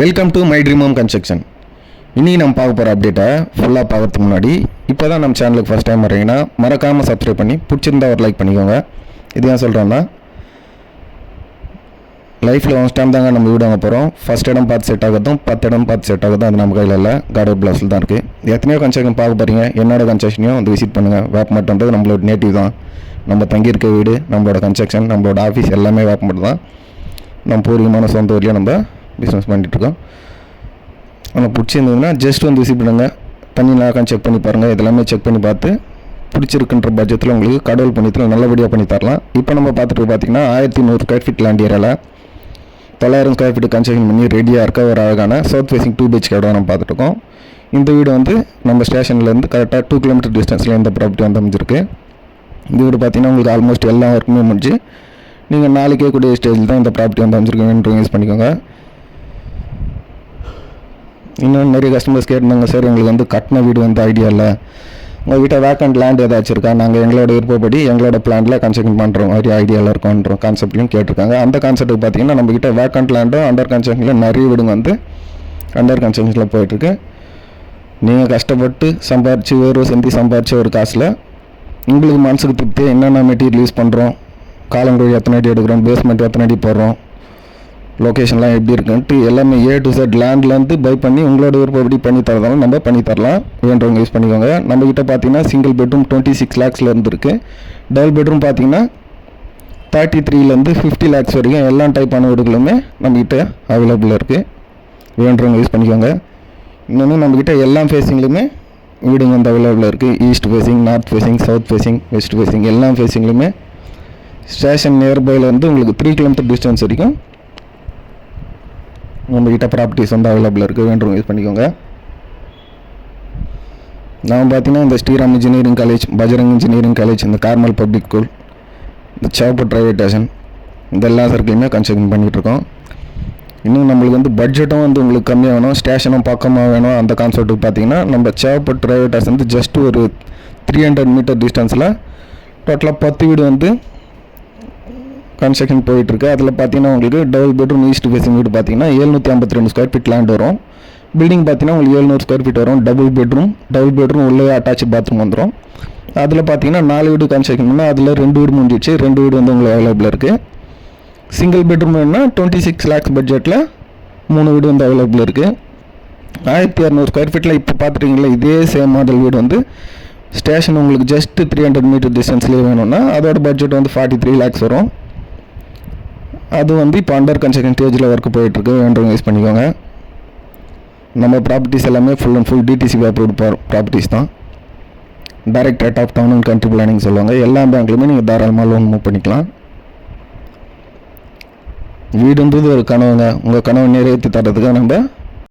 Welcome to my dream home construction இன்றைக்கி நம்ம பார்க்க போகிற அப்டேட்டை ஃபுல்லாக பார்க்கறதுக்கு முன்னாடி இப்போ தான் நம்ம சேனலுக்கு ஃபஸ்ட் டைம் வரீங்கன்னா மறக்காமல் சப்ஸ்கிரைப் பண்ணி பிடிச்சிருந்தா ஒரு லைக் பண்ணிக்கோங்க. இது ஏன் சொல்கிறோன்னா லைஃப்பில் ஒன் டைம் தாங்க நம்ம வீடு வாங்க போகிறோம் ஃபஸ்ட் இடம் பார்த்து செட் ஆகிறதும் பத்து இடம் பார்த்து செட் ஆகிறதும் அது நம்ம கையில் இல்லை. கார்டர் பிளாஸில் தான் இருக்குது எத்தனையோ கன்ஸ்ட்ரக்ஷன் பார்க்க போகிறீங்க என்னோட கன்ஸ்ட்ரக்ஷனையும் வந்து விசிட் பண்ணுங்கள் வேப்பமட்டன்றது நம்மளோட நேட்டிவ் தான். நம்ம தங்கியிருக்க வீடு நம்மளோட கன்ஸ்ட்ரக்ஷன் நம்மளோட ஆஃபீஸ் எல்லாமே வேப்பமட்டம் தான். நம்ம பூர்வீகமான சொந்த ஊர்லேயே நம்ம பிஸ்னஸ் பண்ணிகிட்ருக்கோம் ஆனால் பிடிச்சிருந்ததுன்னா ஜஸ்ட் வந்து விசிட் பண்ணுங்கள் தண்ணி நாக்கம் செக் பண்ணி பாருங்கள் இதெல்லாமே செக் பண்ணி பார்த்து பிடிச்சிருக்குன்ற பட்ஜெட்டில் உங்களுக்கு கடவுள் பண்ணியத்தில் நல்லபடியாக பண்ணி தரலாம். இப்போ நம்ம பார்த்துட்டு பார்த்தீங்கன்னா ஆயிரத்தி நூறு ஸ்கொயர் ஃபீட் லேண்ட் ஏரியாவில் தொள்ளாயிரம் ஸ்கொயர் ஃபீட் கன்ஸ்ட்ரக்ஷன் பண்ணி ரெடியாக இருக்க ஒரு அழகான சவுத் ஃபேசிங் டூ பிஹெச் கடை நம்ம பார்த்துட்ருக்கோம் இந்த வீடு வந்து நம்ம ஸ்டேஷன்லேருந்து கரெக்டாக டூ கிலோமீட்டர் டிஸ்டன்ஸில் இந்த ப்ராப்பர்ட்டி வந்து அமைஞ்சிருக்கு. இந்த வீடு பார்த்தீங்கன்னா உங்களுக்கு ஆல்மோஸ்ட் எல்லா ஒர்க்குமே முடிஞ்சு நீங்கள் நாளைக்கே கூடிய ஸ்டேஜில் தான் இந்த ப்ராப்பர்ட்டி வந்து அமைச்சிருக்கீங்கன்னு யூஸ் பண்ணிக்கோங்க. இன்னும் நிறைய கஸ்டமர்ஸ் கேட்டிருந்தாங்க சார் எங்களுக்கு வந்து கட்டின வீடு வந்து ஐடியா இல்லை. உங்கள் வீட்டை வேக்கண்ட் லேண்ட் ஏதாச்சும் இருக்கா? நாங்கள் எங்களோட விருப்பப்படி எங்களோட பிளான்ல கன்ஸ்ட்ரக்ஷன் பண்ணுறோம் மாதிரி ஐடியாவில் இருக்கோன்ற கான்செப்ட்லையும் கேட்டிருக்காங்க. அந்த கான்செப்ட்டுக்கு பார்த்தீங்கன்னா நம்மக்கிட்ட வேக்கண்ட் லேண்டும் அண்டர் கன்ஸ்ட்ரக்ஷனில் நிறைய வீடுங்க வந்து அண்டர் கன்ஸ்ட்ரக்ஷனில் போயிட்டுருக்கு. நீங்கள் கஷ்டப்பட்டு சம்பாரிச்சு வேர்வை செஞ்சு சம்பாரிச்ச ஒரு காசில் உங்களுக்கு மனசுக்கு திருப்தியாக என்னென்ன மெட்டீரியல் யூஸ் பண்ணுறோம் காலங்குழி எத்தனை அடி எடுக்கிறோம்? பேஸ்மெண்ட் எத்தனை அடி போடுறோம்? லொக்கேஷன்லாம் எப்படி இருக்குன்ட்டு எல்லாமே ஏ டு செட் லேண்ட்லேருந்து பை பண்ணி உங்களோட விருப்பப்படி பண்ணி தரதாலும் நம்ம பண்ணி தரலாம். வேண்டவங்க யூஸ் பண்ணிக்கோங்க. நம்ம கிட்ட பார்த்தீங்கன்னா சிங்கிள் பெட்ரூம் டுவெண்ட்டி சிக்ஸ் லேக்ஸ்லேருந்து இருக்குது டபுள் பெட்ரூம் பார்த்தீங்கன்னா தேர்ட்டி த்ரீலேருந்து ஃபிஃப்டி லேக்ஸ் வரைக்கும் எல்லா டைப்பான வீடுகளுமே நம்மக்கிட்ட அவைலபிள் இருக்குது வேண்டவங்க யூஸ் பண்ணிக்கோங்க. இன்னொன்று நம்மக்கிட்ட எல்லா ஃபேஸிங்லையுமே வீடுங்க வந்து அவைலபிள் இருக்குது east facing north facing south facing west facing எல்லா ஃபேஸிங்லையுமே ஸ்டேஷன் நியர்பைலேருந்து உங்களுக்கு த்ரீ கிலோமீட்டர் டிஸ்டன்ஸ் வரைக்கும் உங்கள்கிட்ட ப்ராப்பர்ட்டிஸ் வந்து அவைலபிள் இருக்குது வேண்டும் யூஸ் பண்ணிக்கோங்க. நான் பார்த்தீங்கன்னா இந்த Sriram engineering college Bajrang engineering college இந்த கார்மல் பப்ளிக் ஸ்கூல் இந்த சேவப்பட் ரயில்வே ஸ்டேஷன் இந்த எல்லா சர்க்கிளையுமே கன்ஸ்ட்ரக்ஷன் பண்ணிகிட்ருக்கோம் இன்னும் நம்மளுக்கு வந்து பட்ஜெட்டும் வந்து உங்களுக்கு கம்மியாக வேணும். ஸ்டேஷனும் பக்கமாக வேணும். அந்த கான்செப்ட்டுக்கு பார்த்தீங்கன்னா நம்ம சேவப்பட் ரயில்வே ஸ்டேஷன் வந்து ஜஸ்ட் ஒரு த்ரீ ஹண்ட்ரட் மீட்டர் டிஸ்டன்ஸில் டோட்டலாக பத்து வீடு வந்து கன்ஸ்ட்ரக்ஷன் போயிட்டுருக்கு. அதில் பார்த்தீங்கன்னா உங்களுக்கு டபுள் பெட்ரூம் ஈஸ்ட் ஃபேசிங் வீடு பார்த்தீங்கன்னா ஏழ்நூற்றி ஐம்பத்தி ரெண்டு ஸ்கொயர் ஃபீட் லேண்ட் வரும். பில்டிங் பார்த்தீங்கன்னா உங்களுக்கு ஏழ்நூறு ஸ்கொயர் ஃபீட் வரும். டபுள் பெட்ரூம் டபுள் பெட்ரூம் உள்ளே அட்டாச் பாத்ரூம் வந்துடும் அதில் பார்த்தீங்கன்னா நாலு வீடு கன்ஸ்ட்ரக்ஷன் பண்ணால் அதில் ரெண்டு வீடு முடிஞ்சிச்சு. ரெண்டு வீடு வந்து உங்களுக்கு அவைலபிள் இருக்குது சிங்கிள் பெட்ரூம் வேணும்னா டுவெண்ட்டி சிக்ஸ் லேக்ஸ் பட்ஜெட்டில் மூணு வீடு வந்து அவைலபிள் இருக்குது ஆயிரத்தி இரநூறு ஸ்கொயர் ஃபீட்டில் இப்போ பார்த்துட்டீங்களா இதே சேம் மாடல் வீடு வந்து ஸ்டேஷன் உங்களுக்கு ஜஸ்ட் த்ரீ ஹண்ட்ரட் மீட்டர் டிஸ்டன்ஸ்லேயே வேணும்னா அதோட பட்ஜெட் வந்து ஃபார்ட்டி த்ரீ லேக்ஸ் வரும். அது வந்து இப்போ அண்டர் கன்ஸ்ட்ரக்ஷன் ஸ்டேஜில் ஒர்க் போயிட்டுருக்கு. வேண்டவங்க யூஸ் பண்ணிக்கோங்க. நம்ம ப்ராப்பர்ட்டிஸ் எல்லாமே full and full DTC approved properties தான். Direct rate of town and country planning சொல்லுவாங்க. எல்லா பேங்க்லையுமே நீங்கள் தாராளமாக லோன் மூவ் பண்ணிக்கலாம். வீடுன்றது ஒரு கனவுங்க. உங்கள் கனவை நிறைவேற்றி தர்றதுக்காக நம்ம